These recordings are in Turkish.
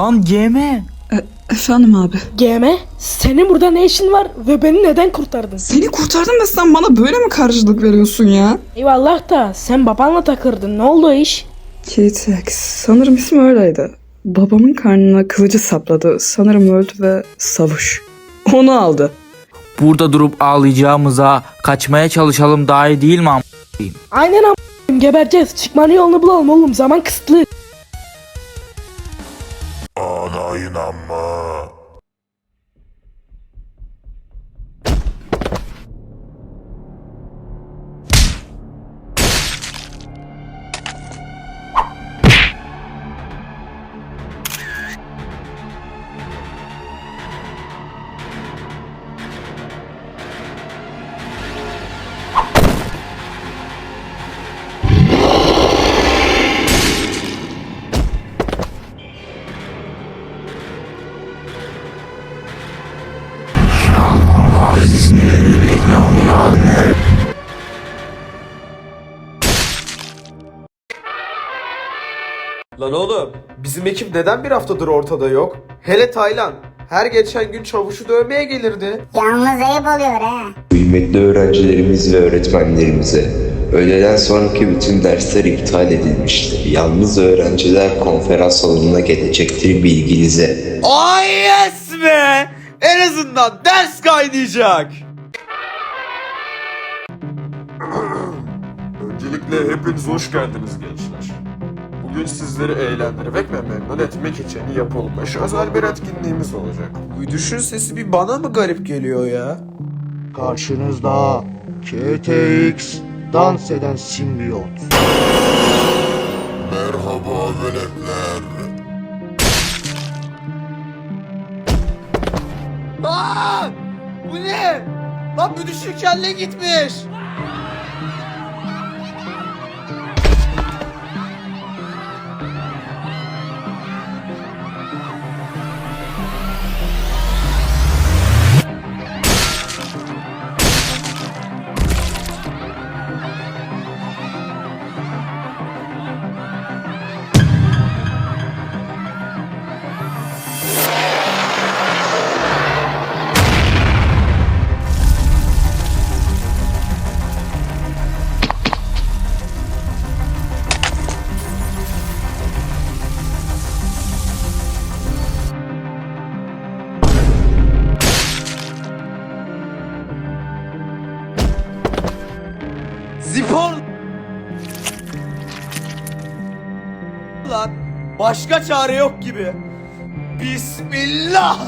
Lan yeme. Efendim abi. GM, senin burada ne işin var ve beni neden kurtardın? Seni kurtardım ve sen bana böyle mi karşılık veriyorsun ya? Eyvallah da sen babanla takırdın. Ne oldu iş? K-Tex. Sanırım ismi öyleydi. Babamın karnına kılıcı sapladı. Sanırım öldü ve savuş. Onu aldı. Burada durup ağlayacağımıza kaçmaya çalışalım daha iyi değil mi am- Aynen am gebereceğiz. Çıkmanın yolunu bulalım oğlum. Zaman kısıtlı. Ana inanma. Lan oğlum bizim ekip neden bir haftadır ortada yok? Hele Taylan her geçen gün çavuşu dövmeye gelirdi. Yalnız ayıp oluyor ha. Kıymetli öğrencilerimiz ve öğretmenlerimize öğleden sonraki bütün dersler iptal edilmiştir. Yalnız öğrenciler konferans salonuna gelecektir bilginize. Ay yes be! En azından ders kaynayacak. Öncelikle hepiniz hoş geldiniz gençler. Bugün sizleri eğlendirmek ve memnun etmek için yapılmış özel bir etkinliğimiz olacak. Düşün sesi bir bana mı garip geliyor ya? Karşınızda KTX dans eden simbiyot. Merhaba veletler. Aa! Bu ne? Lan bu düşük kelle gitmiş. Başka çare yok gibi. Bismillah.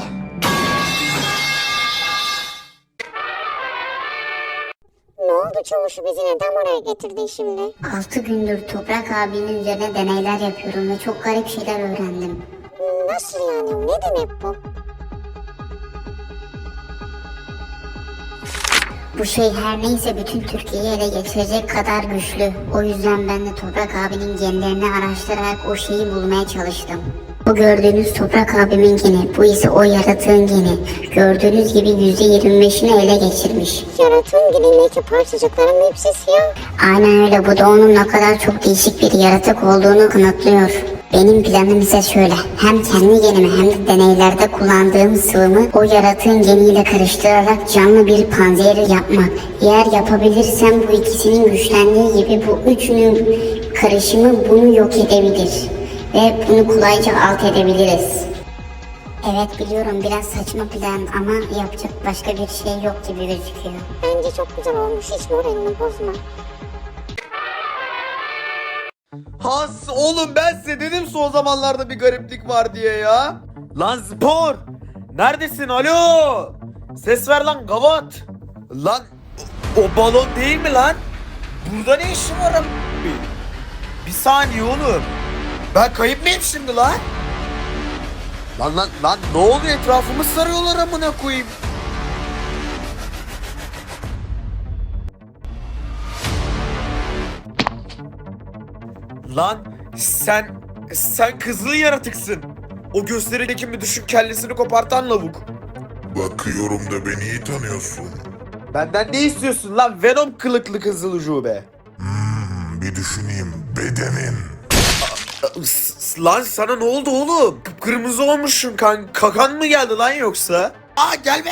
Ne oldu çavuşu bizi neden oraya getirdin şimdi? 6 gündür Toprak abinin üzerine deneyler yapıyorum ve çok garip şeyler öğrendim. Nasıl yani? Ne demek bu? Bu şey her neyse bütün Türkiye'yi ele geçirecek kadar güçlü. O yüzden ben de Toprak abinin genlerini araştırarak o şeyi bulmaya çalıştım. Bu gördüğünüz Toprak abimin geni, bu ise o yaratığın geni. Gördüğünüz gibi %25'ini ele geçirmiş. Yaratığın dilindeki parçacıkların hepsi siyah. Aynen öyle bu da onun ne kadar çok değişik bir yaratık olduğunu kanıtlıyor. Benim planım ise şöyle. Hem kendi genimi hem de deneylerde kullandığım sıvımı o yaratığın geniyle karıştırarak canlı bir panzehir yapmak. Eğer yapabilirsem bu ikisinin güçlendiği gibi bu üçünün karışımı bunu yok edebilir. Ve bunu kolayca alt edebiliriz. Evet biliyorum biraz saçma plan ama yapacak başka bir şey yok gibi gözüküyor. Bence çok güzel olmuş. Hiç moralini bozma. Has oğlum ben size dedim son zamanlarda bir gariplik var diye ya. Lan Spor! Neredesin alo? Ses ver lan gavat. Lan o, o balon değil mi lan? Burada ne işin var am- Bir saniye oğlum. Ben kayıp mıyım şimdi lan? Lan lan lan ne oluyor etrafımı sarıyorlar amına koyayım. Lan sen sen kızıl yaratıksın. O gösterideki mi düşük kellesini kopartan lavuk. Bakıyorum da beni iyi tanıyorsun. Benden ne istiyorsun lan Venom kılıklı kızıl ucube? Hmm, bir düşüneyim. Bedenin. Lan sana ne oldu oğlum? Kırmızı olmuşsun kan kakan mı geldi lan yoksa? Aa gelme.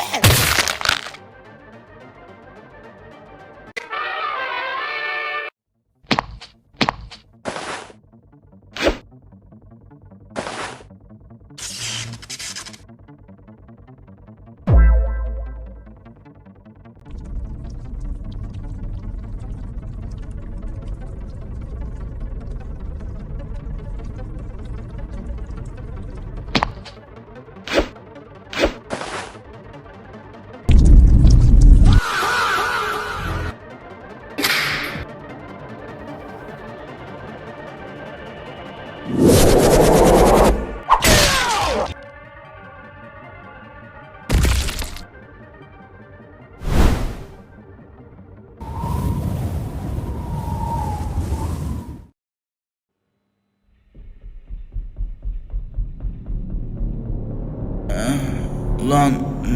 Ulan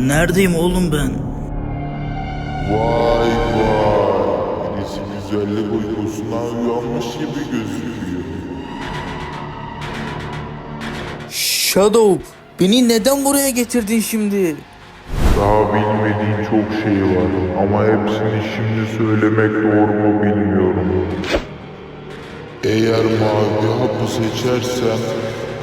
neredeyim oğlum ben? Vay vay. Birisi güzellik uykusundan uyanmış gibi gözüküyor. Shadow beni neden buraya getirdin şimdi? Daha bilmediğin çok şey var ama hepsini şimdi söylemek doğru mu bilmiyorum. Eğer mavi hapı seçersen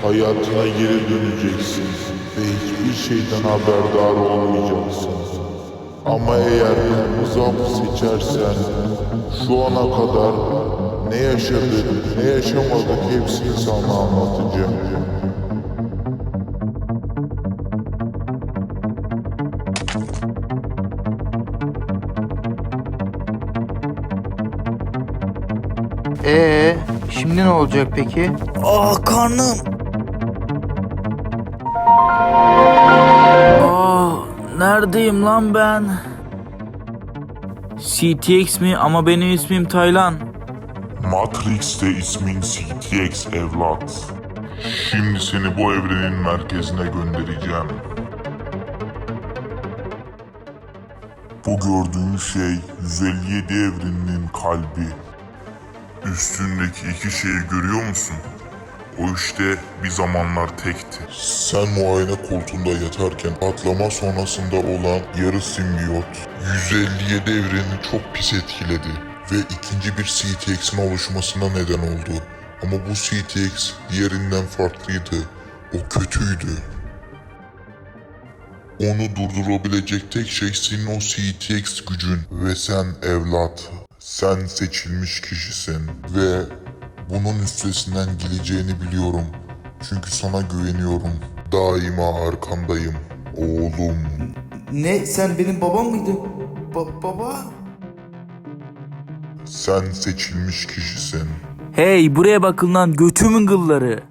hayatına geri döneceksin ve hiçbir şeyden haberdar olmayacaksın. Ama eğer hapı seçersen şu ana kadar ne yaşadık ne yaşamadık hepsini sana anlatacağım. Ee, şimdi ne olacak peki? Ah karnım. Neredeyim lan ben? CTX mi ama benim ismim Taylan. Matrix'te ismin CTX evlat. Şimdi seni bu evrenin merkezine göndereceğim. Bu gördüğün şey 157 evreninin kalbi. Üstündeki iki şeyi görüyor musun? O işte bir zamanlar tekti. Sen muayene koltuğunda yatarken patlama sonrasında olan yarı simbiyot 157 evreni çok pis etkiledi ve ikinci bir CTX'in oluşmasına neden oldu. Ama bu CTX diğerinden farklıydı. O kötüydü. Onu durdurabilecek tek şey senin o CTX gücün ve sen evlat. Sen seçilmiş kişisin ve bunun üstesinden geleceğini biliyorum. Çünkü sana güveniyorum. Daima arkandayım. Oğlum. Ne sen benim babam mıydın? Ba- baba? Sen seçilmiş kişisin. Hey buraya bakın lan götümün kılları.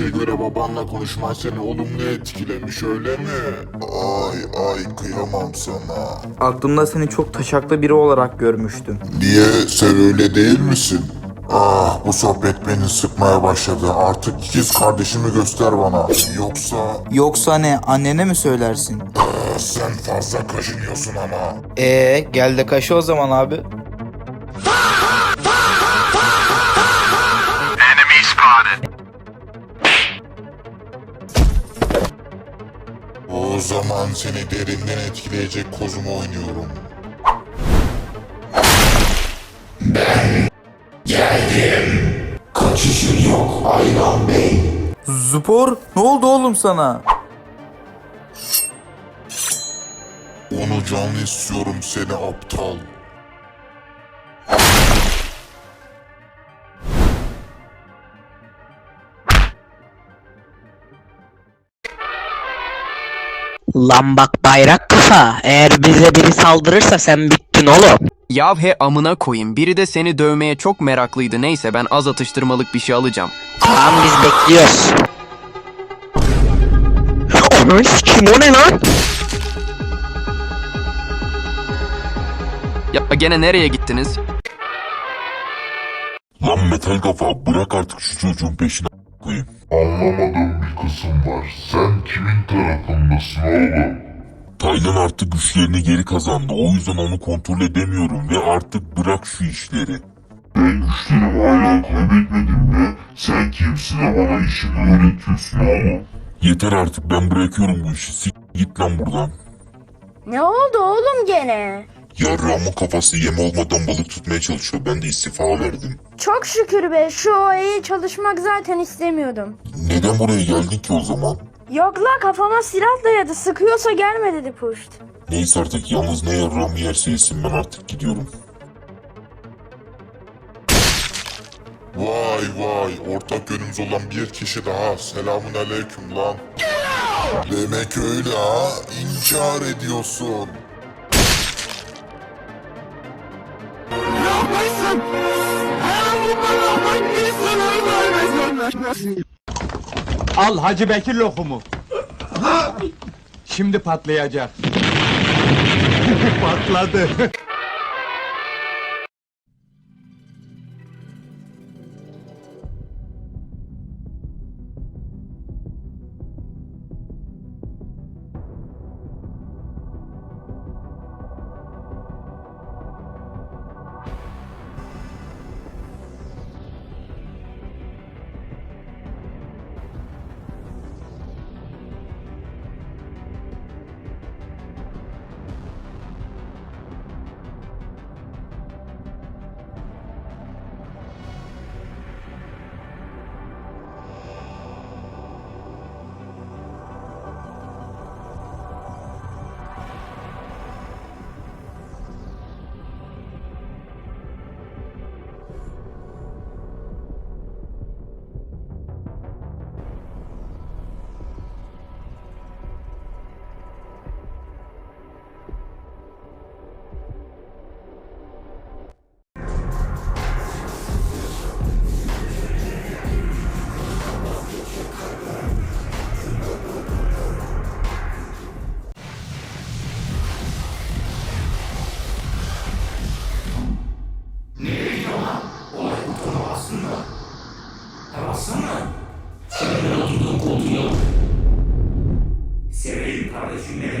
Görünüşe göre babanla konuşman seni olumlu etkilemiş öyle mi? Ay ay kıyamam sana. Aklımda seni çok taşaklı biri olarak görmüştüm. Niye sen öyle değil misin? Ah bu sohbet beni sıkmaya başladı. Artık ikiz kardeşimi göster bana. Yoksa Yoksa ne annene mi söylersin? ah, sen fazla kaşınıyorsun ama. Ee gel de kaşı o zaman abi. O zaman seni derinden etkileyecek kozumu oynuyorum. Zupor ne oldu oğlum sana? Onu canlı istiyorum seni aptal. Lan bak bayrak kafa. Eğer bize biri saldırırsa sen bittin oğlum. Yav he amına koyayım. Biri de seni dövmeye çok meraklıydı. Neyse ben az atıştırmalık bir şey alacağım. Tamam biz bekliyoruz. Ananı sikim o ne lan? Ya gene nereye gittiniz? Lan metal kafa bırak artık şu çocuğun peşine koyayım. Anlamadığım kısım var. Sen kimin tarafındasın oğlum? Taylan artık güçlerini geri kazandı. O yüzden onu kontrol edemiyorum ve artık bırak şu işleri. Ben güçlerimi hala kaybetmedim ve sen kimsin de bana işimi öğretiyorsun oğlum? Yeter artık ben bırakıyorum bu işi. Sik git lan buradan. Ne oldu oğlum gene? Yarrağımın kafası yem olmadan balık tutmaya çalışıyor. Ben de istifa verdim. Çok şükür be şu OE'yi çalışmak zaten istemiyordum. Neden buraya geldin ki o zaman? Yok la kafama silah dayadı sıkıyorsa gelme dedi puşt. Neyse artık yalnız ne yarrağımı yerse yesin ben artık gidiyorum. Vay vay ortak yönümüz olan bir kişi daha selamun aleyküm lan. Demek öyle ha inkar ediyorsun. Al Hacı Bekir lokumu. Şimdi patlayacak. Patladı. Tebassın mı? Tebassın mı? Seninle oturduğum koltuğu yok. Severim kardeşim beni.